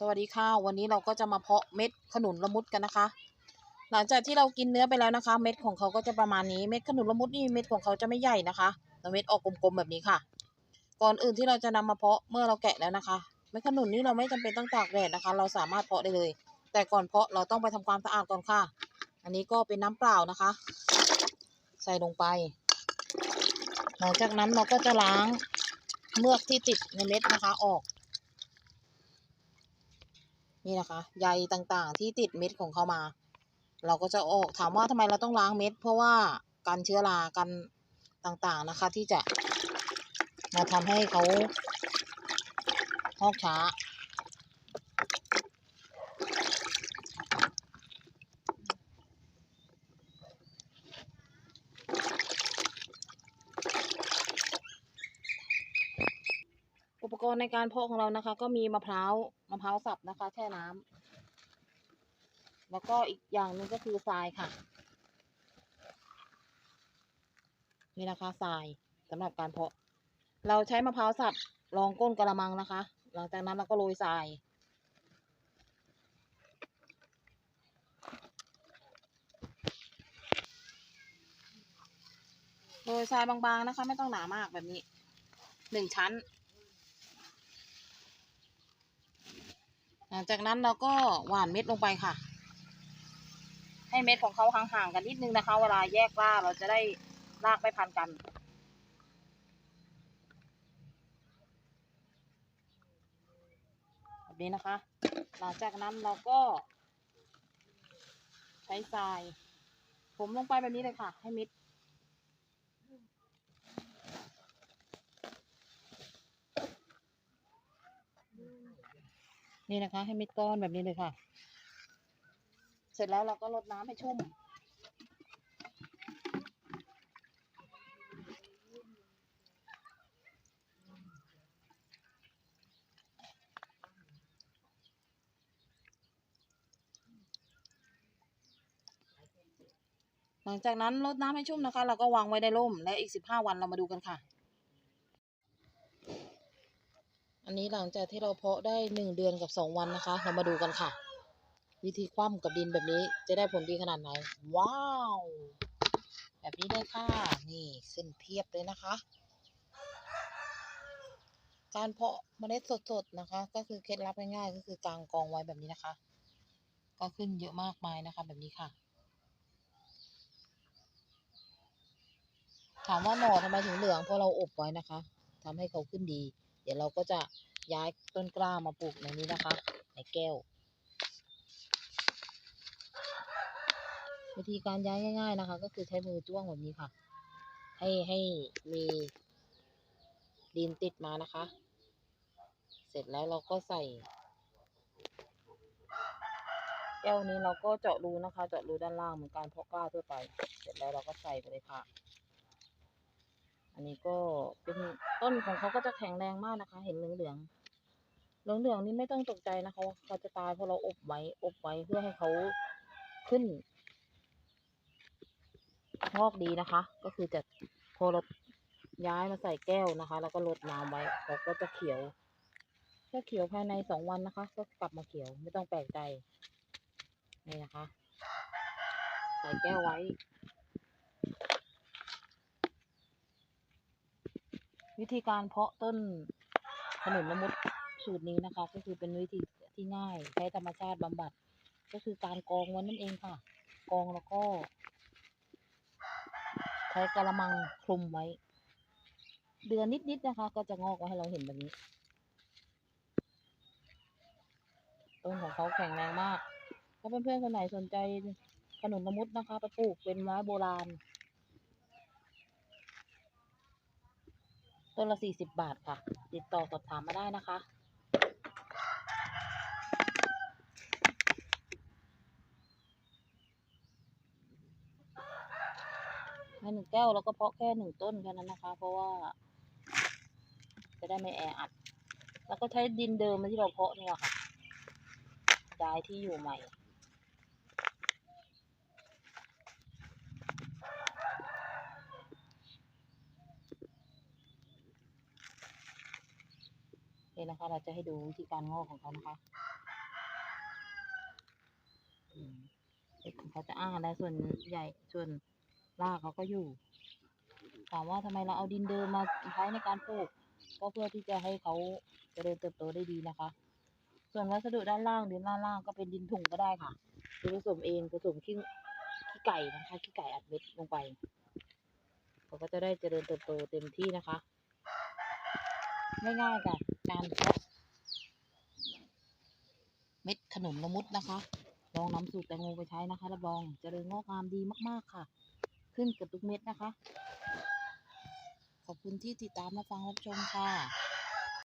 สวัสดีค่ะ วันนี้เราก็จะมาเพาะเม็ดขนุนละมุดกันนะคะ หลังจากที่เรากินเนื้อไปแล้วนะคะ เม็ดของเขาก็จะประมาณนี้เม็ดขนุนละมุดนี่เม็ดของเขาจะไม่ใหญ่นะคะแต่เม็ดออกกลมๆแบบนี้ค่ะ ก่อนอื่นที่เราจะนำมาเพาะเมื่อเราแกะแล้วนะคะเม็ดขนุนนี่เราไม่จำเป็นต้องตากแดดนะคะ เราสามารถเพาะได้เลย แต่ก่อนเพาะเราต้องไปทำความสะอาดก่อนค่ะ อันนี้ก็เป็นน้ำเปล่านะคะ ใส่ลงไป หลังจากนั้นเราก็จะล้างเมือกที่ติดในเม็ดนะคะออก นี่นะคะใยต่างๆ ที่ติดเม็ดของเขามา เราก็จะออกถามว่าทำไมเราต้องล้างเม็ด เพราะว่ากันเชื้อรากันต่างๆนะคะ ที่จะมาทำให้เขาพอกช้า อุ ปกรณ์ในการเพาะของเรานะคะ ก็มีมะพร้าวมะพร้าวสับนะคะ แช่น้ำแล้วก็อีกอย่างหนึ่งก็คือทรายค่ะ นี่นะคะทรายสำหรับการเพาะ เราใช้มะพร้าวสับรองก้นกระมังนะคะ หลังจากนั้นเราก็โรยทรายโรยทรายบางๆนะคะ ไม่ต้องหนามากแบบนี้หนึ่งชั้น หลังจากนั้นเราก็หว่านเม็ดลงไปค่ะ ให้เม็ดของเขาห่างๆกันนิดนึงนะคะ เวลาแยกรากเราจะได้รากไม่พันกันแบบนี้นะคะ หลังจากนั้นเราก็ ใช้ทรายผมลงไปแบบนี้เลยค่ะ ให้มิด นี่นะคะ ให้เม็ดก้อนแบบนี้เลยค่ะ เสร็จแล้วเราก็รดน้ำให้ชุ่ม หลังจากนั้นรดน้ำให้ชุ่มนะคะ เราก็วางไว้ในร่มและอีกสิบห้าวันเรามาดูกันค่ะ อันนี้หลังจากที่เราเพาะได้หนึ่งเดือนกับสองวันนะคะ เรามาดูกันค่ะ วิธีคว่ำกับดินแบบนี้จะได้ผลดีขนาดไหน ว้าว แบบนี้ได้ค่ะ นี่ขึ้นเพียบเลยนะคะ การเพาะเมล็ดสดๆนะคะ ก็คือเคล็ดลับง่ายๆก็คือกางกองไว้แบบนี้นะคะ ก็ขึ้นเยอะมากมายนะคะ แบบนี้ค่ะถามว่าหน่อทำไมถึงเหลืองเพราะเราอบไว้นะคะทำให้เขาขึ้นดี ดี๋ยวเราก็จะย้ายต้นกล้ามาปลูกในนี้นะคะ ในแก้ว วิธีการย้ายง่าย ๆนะคะ ก็คือใช้มือจ้วงแบบนี้ค่ะ ให้ให้มีดินติดมานะคะ เสร็จแล้วเราก็ใส่ แก้วนี้เราก็เจาะรูนะคะ เจาะรูด้านล่างเหมือนการเพาะกล้าทั่วไป เสร็จแล้วเราก็ใส่ไปเลยค่ะ อันนี้ก็เป็นต้นของเขาก็จะแข็งแรงมากนะคะ เห็นเหลืองเหลืองเหลืองเหลืองนี่ไม่ต้องตกใจนะคะเขาจะตายเพราะเราอบไว้อบไว้เพื่อให้เขาขึ้นงอกดีนะคะ ก็คือจะพอเราย้ายมาใส่แก้วนะคะ แล้วก็รดน้ำไว้เขาก็จะเขียวถ้าเขียวภายในสองวันนะคะ ก็กลับมาเขียวไม่ต้องแปลกใจนี่นะคะ ใส่แก้วไว้ วิธีการเพาะต้นขนุนละมุดสูตรนี้นะคะ ก็คือเป็นวิธีที่ง่ายใช้ธรรมชาติบำบัด ก็คือการกองไว้นั่นเองค่ะ กองแล้วก็ ใช้กระมังคลุมไว้ เดือนนิดๆนะคะ ก็จะงอกมาให้เราเห็นแบบนี้ต้นของเขาแข็งแรงมากถ้าเพื่อนๆคนไหนสนใจขนุนละมุดนะคะไปปลูกเป็นไม้โบราณ ต้นละสี่สิบบาทค่ะ ติดต่อสอบถามมาได้นะคะ ให้หนึ่งแก้วแล้วก็เพาะแค่หนึ่งต้นแค่นั้นนะคะ เพราะว่า จะได้ไม่แออัด แล้วก็ใช้ดินเดิมที่เราเพาะเนี่ยค่ะย้ายที่อยู่ใหม่ นะคะ เราจะให้ดูวิธีการงอกของเขานะคะเม็ดของเขาจะอ้าและส่วนใหญ่ส่วนรากเขาก็อยู่ ถามว่าทำไมเราเอาดินเดิมมาใช้ในการปลูก ก็เพื่อที่จะให้เขาเจริญเติบโตได้ดีนะคะ ส่วนวัสดุด้านล่างดินด้านล่างก็เป็นดินถุงก็ได้ค่ะหรือผสมเองผสมขี้ขี้ไก่นะคะขี้ไก่อัดเม็ดลงไปเขาก็จะได้เจริญเติบโตเต็มที่นะคะ ง่ายๆค่ะการเพาะเม็ดขนุนละมุดนะคะ ลองนำสูตรแตงโมไปใช้นะคะรับรองเจริญงอกงามดีมากๆค่ะ ขึ้นเกับทุกเม็ดนะคะ ขอบคุณที่ติดตามมาฟังรับชมค่ะ